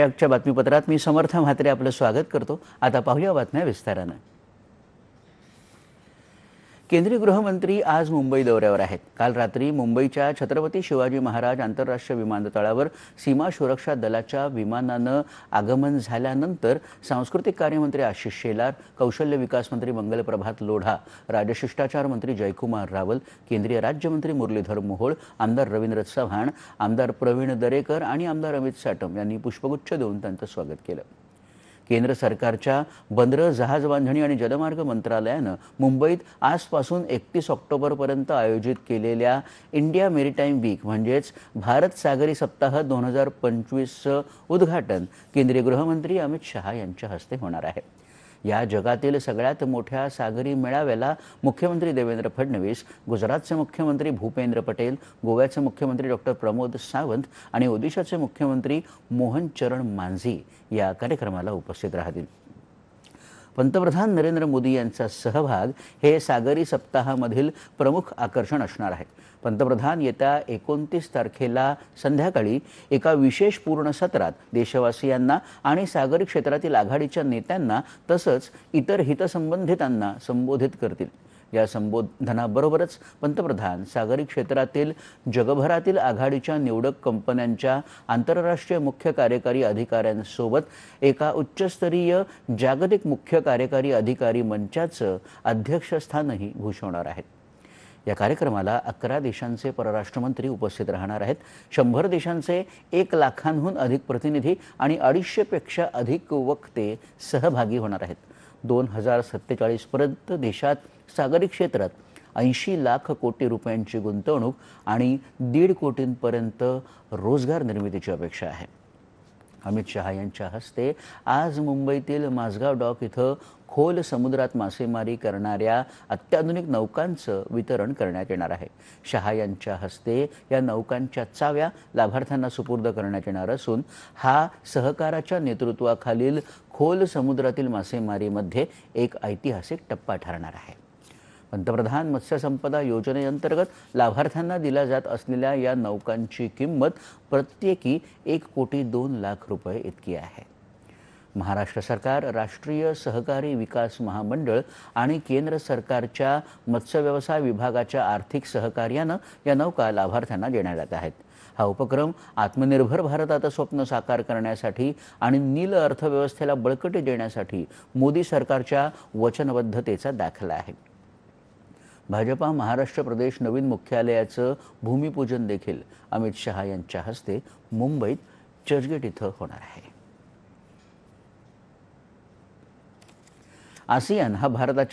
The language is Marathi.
आजच्या बातमीपत्रात मी समर्थ म्हात्रे आपलं स्वागत करतो. आता पाहूया बातम्या विस्तारानं. केंद्रीय गृहमंत्री आज मुंबई दौऱ्यावर आहेत. काल रात्री मुंबईच्या छत्रपती शिवाजी महाराज आंतरराष्ट्रीय विमानतळावर सीमा सुरक्षा दलाच्या विमानानं आगमन झाल्यानंतर सांस्कृतिक कार्यमंत्री आशिष शेलार कौशल्य विकास मंत्री मंगलप्रभात लोढा राजशिष्टाचार मंत्री जयकुमार रावल केंद्रीय राज्यमंत्री मुरलीधर मोहोळ आमदार रवींद्र चव्हाण आमदार प्रवीण दरेकर आणि आमदार अमित साटम यांनी पुष्पगुच्छ देऊन त्यांचं स्वागत केलं. केंद्र सरकारच्या बंदरं जहाजबांधणी आणि जलमार्ग मंत्रालयानं मुंबईत आजपासून एकतीस ऑक्टोबरपर्यंत आयोजित केलेल्या इंडिया मेरीटाईम वीक म्हणजेच भारत सागरी सप्ताह दोन हजार पंचवीसचं उद्घाटन केंद्रीय गृहमंत्री अमित शहा यांच्या हस्ते होणार आहे. या जगातील सगळ्यात मोठ्या सागरी मेळाव्याला मुख्यमंत्री देवेंद्र फडणवीस गुजरातचे मुख्यमंत्री भूपेंद्र पटेल गोव्याचे मुख्यमंत्री डॉक्टर प्रमोद सावंत आणि ओदिशाचे मुख्यमंत्री मोहन चरण मांझी या कार्यक्रमाला उपस्थित राहतील. पंतप्रधान नरेंद्र मोदी यांचा सहभाग हे सागरी सप्ताहामधील प्रमुख आकर्षण असणार आहे. पंतप्रधान येत्या एकोणतीस तारखेला संध्याकाळी एका विशेष पूर्ण सत्रात देशवासियांना आणि सागरी क्षेत्रातील आघाडीच्या नेत्यांना तसंच इतर हितसंबंधितांना संबोधित करतील. या संबोधनाबरोबरच पंतप्रधान सागरी क्षेत्रातील जगभरातील आघाडीच्या निवडक कंपन्यांच्या आंतरराष्ट्रीय मुख्य कार्यकारी अधिकाऱ्यांसोबत एका उच्चस्तरीय जागतिक मुख्य कार्यकारी अधिकारी मंचाचं अध्यक्षस्थानही भूषवणार आहेत. या कार्यक्रमाला अकरा देशांचे परराष्ट्रमंत्री उपस्थित राहणार आहेत. शंभर देशांचे एक लाखांहून अधिक प्रतिनिधी आणि अडीचशेपेक्षा अधिक वक्ते सहभागी होणार आहेत. दोन हजार सत्तेचाळीसपर्यंत देशात सागरी क्षेत्रात ऐंशी लाख कोटी रुपयांची गुंतवणूक आणि दीड कोटींपर्यंत रोजगार निर्मितीची अपेक्षा आहे. अमित शहा यांच्या हस्ते आज मुंबईतील माझगाव डॉक इथं खोल समुद्रात मासेमारी करणाऱ्या अत्याधुनिक नौकांचं वितरण करण्यात येणार आहे. शहा यांच्या हस्ते या नौकांच्या चाव्या लाभार्थ्यांना सुपूर्द करण्यात येणार असून हा सहकाराच्या नेतृत्वाखालील खोल समुद्रातील मासेमारीमध्ये एक ऐतिहासिक टप्पा ठरणार आहे. पंतप्रधान मत्स्य संपदा योजनेअंतर्गत लाभार्थ्यांना दिल्या जात असलेल्या या नौकांची किंमत प्रत्येकी एक कोटी दोन लाख रुपये इतकी आहे. महाराष्ट्र सरकार राष्ट्रीय सहकारी विकास महामंडळ आणि केंद्र सरकारच्या मत्स्यव्यवसाय विभागाच्या आर्थिक सहकार्यानं या नौका लाभार्थ्यांना देण्यात येत आहेत. हा उपक्रम आत्मनिर्भर भारताचं स्वप्न साकार करण्यासाठी आणि नील अर्थव्यवस्थेला बळकटी देण्यासाठी मोदी सरकारच्या वचनबद्धतेचा दाखला आहे. भाजपा महाराष्ट्र प्रदेश नवीन मुख्यालयाचं भूमिपूजन देखील अमित शहा यांच्या हस्ते मुंबईत चर्चगेट इथं होणार आहे. आसियान हा भारताच्या